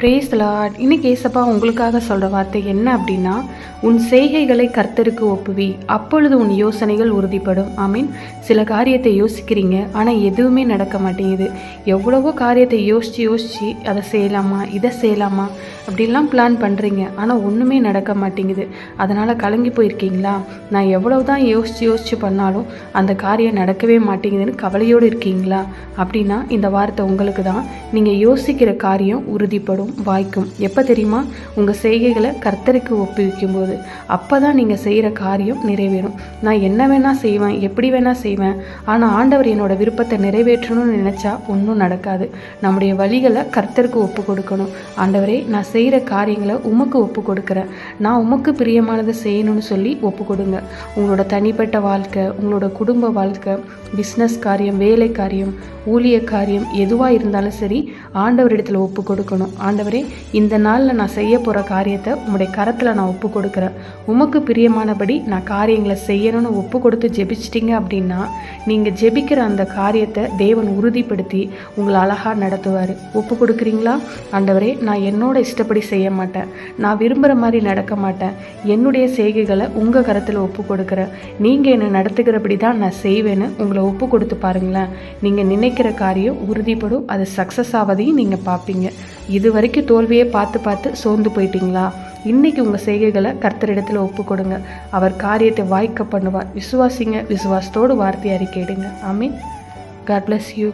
Brace Lord இன்னைக்கு ஏசப்பா உங்களுக்காக சொல்கிற வார்த்தை என்ன அப்படின்னா உன் செய்கைகளை கர்த்தருக்கு ஒப்புவி. அப்பொழுது உன் யோசனைகள் உறுதிப்படும். ஐ மீன் சில காரியத்தை யோசிக்கிறீங்க ஆனால் எதுவுமே நடக்க மாட்டேங்குது. எவ்வளவோ காரியத்தை யோசித்து யோசித்து அதை செய்யலாமா? இதை செய்யலாமா? அப்படிலாம் பிளான் பண்ணுறீங்க ஆனால் ஒன்றுமே நடக்க மாட்டேங்குது. அதனால் கலங்கி போயிருக்கீங்களா? நான் எவ்வளவு தான் யோசித்து யோசித்து பண்ணாலும் அந்த காரியம் நடக்கவே மாட்டேங்குதுன்னு கவலையோடு இருக்கீங்களா? அப்படின்னா இந்த வார்த்தை உங்களுக்கு தான் நீங்கள் யோசிக்கிற காரியம் உறுதிப்படும். வாய்க்கும் எப்போ தெரியுமா? உங்கள் செய்கைகளை கர்த்தருக்கு ஒப்புவிக்கும் போது அப்போ தான் நீங்கள் செய்கிற காரியம் நிறைவேறும். நான் என்ன வேணால் செய்வேன் எப்படி வேணால் செய்வேன். ஆனால் ஆண்டவர் என்னோட விருப்பத்தை நிறைவேற்றணும்னு நினச்சா ஒன்றும் நடக்காது. நம்முடைய வழிகளை கர்த்தருக்கு ஒப்பு கொடுக்கணும். ஆண்டவரே நான் செய்கிற காரியங்களை உமக்கு ஒப்பு கொடுக்குறேன். நான் உமக்கு பிரியமானதை செய்யணும்னு சொல்லி ஒப்பு கொடுங்க. உங்களோட தனிப்பட்ட வாழ்க்கை உங்களோட குடும்ப வாழ்க்கை பிஸ்னஸ் காரியம் வேலை காரியம் ஊழிய காரியம் எதுவாக இருந்தாலும் சரி ஆண்டவரிடத்தில் ஒப்பு கொடுக்கணும். ஆண்டவரே இந்த நாளில் நான் செய்ய போகிற காரியத்தை உங்களுடைய கரத்தில் நான் ஒப்பு கொடுக்குறேன். உமக்கு பிரியமானபடி நான் காரியங்களை செய்யணும்னு ஒப்பு கொடுத்து ஜெபிச்சிட்டிங்க அப்படின்னா நீங்கள் ஜெபிக்கிற அந்த காரியத்தை தேவன் உறுதிப்படுத்தி உங்களை அழகாக நடத்துவார். ஒப்பு கொடுக்குறீங்களா? ஆண்டவரே நான் என்னோட இஷ்டப்படி செய்ய மாட்டேன். நான் விரும்புகிற மாதிரி நடக்க மாட்டேன். என்னுடைய செய்கைகளை உங்கள் கரத்தில் ஒப்பு கொடுக்குறேன். நீங்கள் என்னை நடத்துகிறபடி தான் நான் செய்வேன்னு உங்களை ஒப்பு கொடுத்து பாருங்களேன். நீங்கள் நினைக்கிற காரியம் உறுதிப்படும் அது சக்ஸஸ் ஆவதையும் நீங்கள் பார்ப்பீங்க. இதுவரை வரைக்கும் தோல்வியே பார்த்து பார்த்து சோர்ந்து போயிட்டீங்களா? இன்னைக்கு உங்கள் செய்கைகளை கர்த்தரிடத்தில் ஒப்பு கொடுங்க அவர் காரியத்தை வாய்க்க பண்ணுவார். விசுவாசிங்க விசுவாசத்தோடு வார்த்தை அறிக்கையிடுங்க மீன் காட் பிளஸ் யூ